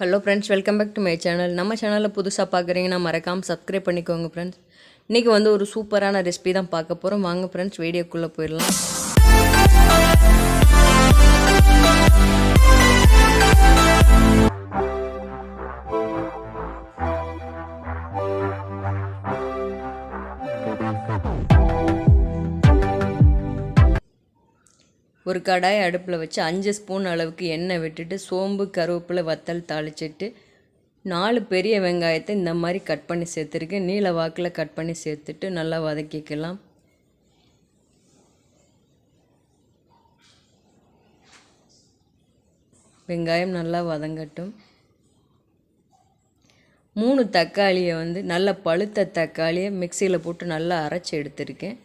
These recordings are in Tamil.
Hello friends welcome back to my channel நம்ம சேனலில் புதுசாக பார்க்குறீங்கன்னா மறக்காமல் சப்ஸ்கிரைப் பண்ணிக்கோங்க ஃப்ரெண்ட்ஸ் இன்றைக்கி வந்து ஒரு சூப்பரான ரெசிபி தான் பார்க்க போகிறோம் வாங்க ஃப்ரெண்ட்ஸ் வீடியோக்குள்ளே போயிடலாம். ஒரு கடாய் அடுப்பில் வச்சு அஞ்சு ஸ்பூன் அளவுக்கு எண்ணெய் விட்டுட்டு சோம்பு கருவேப்பிலை வத்தல் தாளிச்சிட்டு நாலு பெரிய வெங்காயத்தை இந்த மாதிரி கட் பண்ணி சேர்த்துருக்கேன். நீல வாக்கில் கட் பண்ணி சேர்த்துட்டு நல்லா வதக்கிக்கலாம். வெங்காயம் நல்லா வதங்கட்டும். மூணு தக்காளியை வந்து நல்லா பழுத்த தக்காளியை மிக்சியில் போட்டு நல்லா அரைச்சி எடுத்திருக்கேன்.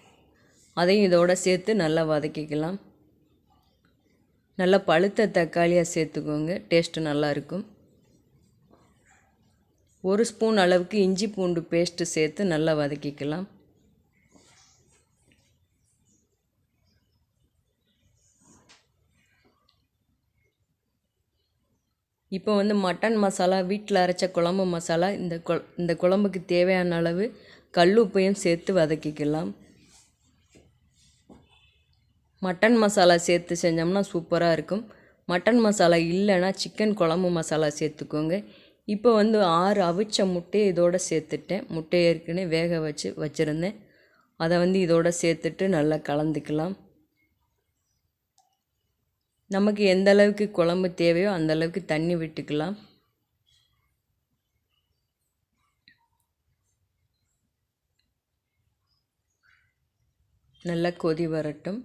அதையும் இதோட சேர்த்து நல்லா வதக்கிக்கலாம். நல்லா பழுத்த தக்காளியாக சேர்த்துக்கோங்க. டேஸ்ட்டு நல்லாயிருக்கும். ஒரு ஸ்பூன் அளவுக்கு இஞ்சி பூண்டு பேஸ்ட்டு சேர்த்து நல்லா வதக்கிக்கலாம். இப்போ வந்து மட்டன் மசாலா வீட்டில் அரைச்ச குழம்பு மசாலா இந்த கொ இந்த குழம்புக்கு தேவையான அளவு கல் உப்பையும் சேர்த்து வதக்கிக்கலாம். மட்டன் மசாலா சேர்த்து செஞ்சோம்னா சூப்பராக இருக்கும். மட்டன் மசாலா இல்லைன்னா சிக்கன் குழம்பு மசாலா சேர்த்துக்கோங்க. இப்போ வந்து ஆறு அவிச்ச முட்டையை இதோடு சேர்த்துட்டேன். முட்டையை ஏற்கனவே வேக வச்சு வச்சுருந்தேன். அதை வந்து இதோட சேர்த்துட்டு நல்லா கலந்துக்கலாம். நமக்கு எந்த அளவுக்கு குழம்பு தேவையோ அந்த அளவுக்கு தண்ணி விட்டுக்கலாம். நல்லா கொதி வரட்டும்.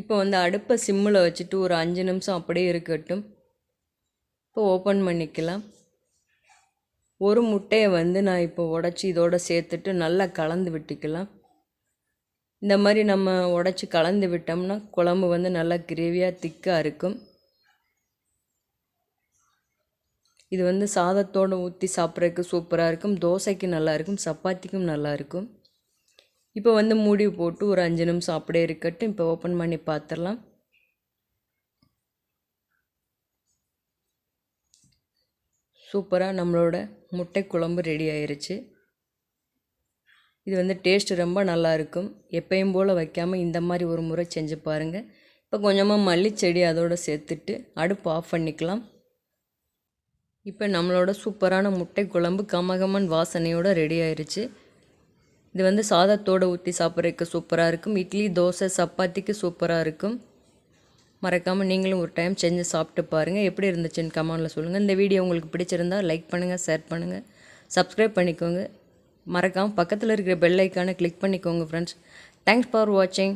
இப்போ வந்து அடுப்பை சிம்மில் வச்சுட்டு ஒரு அஞ்சு நிமிஷம் அப்படியே இருக்கட்டும். இப்போ ஓப்பன் பண்ணிக்கலாம். ஒரு முட்டையை வந்து நான் இப்போ உடச்சி இதோடு சேர்த்துட்டு நல்லா கலந்து விட்டுக்கலாம். இந்த மாதிரி நம்ம உடச்சி கலந்து விட்டோம்னா குழம்பு வந்து நல்லா கிரேவியாக திக்காக இருக்கும். இது வந்து சாதத்தோடு ஊற்றி சாப்பிட்றதுக்கு சூப்பராக இருக்கும். தோசைக்கு நல்லாயிருக்கும் சப்பாத்திக்கும் நல்லாயிருக்கும் இப்போ வந்து மூடி போட்டு ஒரு அஞ்சு நிமிஷம் அப்படியே இருக்கட்டும். இப்போ ஓப்பன் பண்ணி பார்த்துடலாம் சூப்பராக நம்மளோட முட்டை குழம்பு ரெடி ஆயிடுச்சு இது வந்து டேஸ்ட் ரொம்ப நல்லா இருக்கும். எப்பயும் போல் வைக்காமல் இந்த மாதிரி ஒரு முறை செஞ்சு பாருங்கள் இப்போ கொஞ்சமாக மல்லிச்செடி அதோடு சேர்த்துட்டு அடுப்பு ஆஃப் பண்ணிக்கலாம். இப்போ நம்மளோட சூப்பரான முட்டை குழம்பு கமகமன் வாசனையோடு ரெடி ஆயிடுச்சு இது வந்து சாதத்தோடு ஊற்றி சாப்பிட்றதுக்கு சூப்பராக இருக்கும். இட்லி தோசை சப்பாத்திக்கு சூப்பராக இருக்கும். மறக்காமல் நீங்களும் ஒரு டைம் செஞ்சு சாப்பிட்டு பாருங்கள் எப்படி இருந்துச்சுன்னு கமெண்டில் சொல்லுங்கள் இந்த வீடியோ உங்களுக்கு பிடிச்சிருந்தால் லைக் பண்ணுங்கள் ஷேர் பண்ணுங்கள் சப்ஸ்கிரைப் பண்ணிக்கோங்க. மறக்காமல் பக்கத்தில் இருக்கிற பெல் ஐக்கானை கிளிக் பண்ணிக்கோங்க ஃப்ரெண்ட்ஸ் தேங்க்ஸ் ஃபார் வாட்சிங்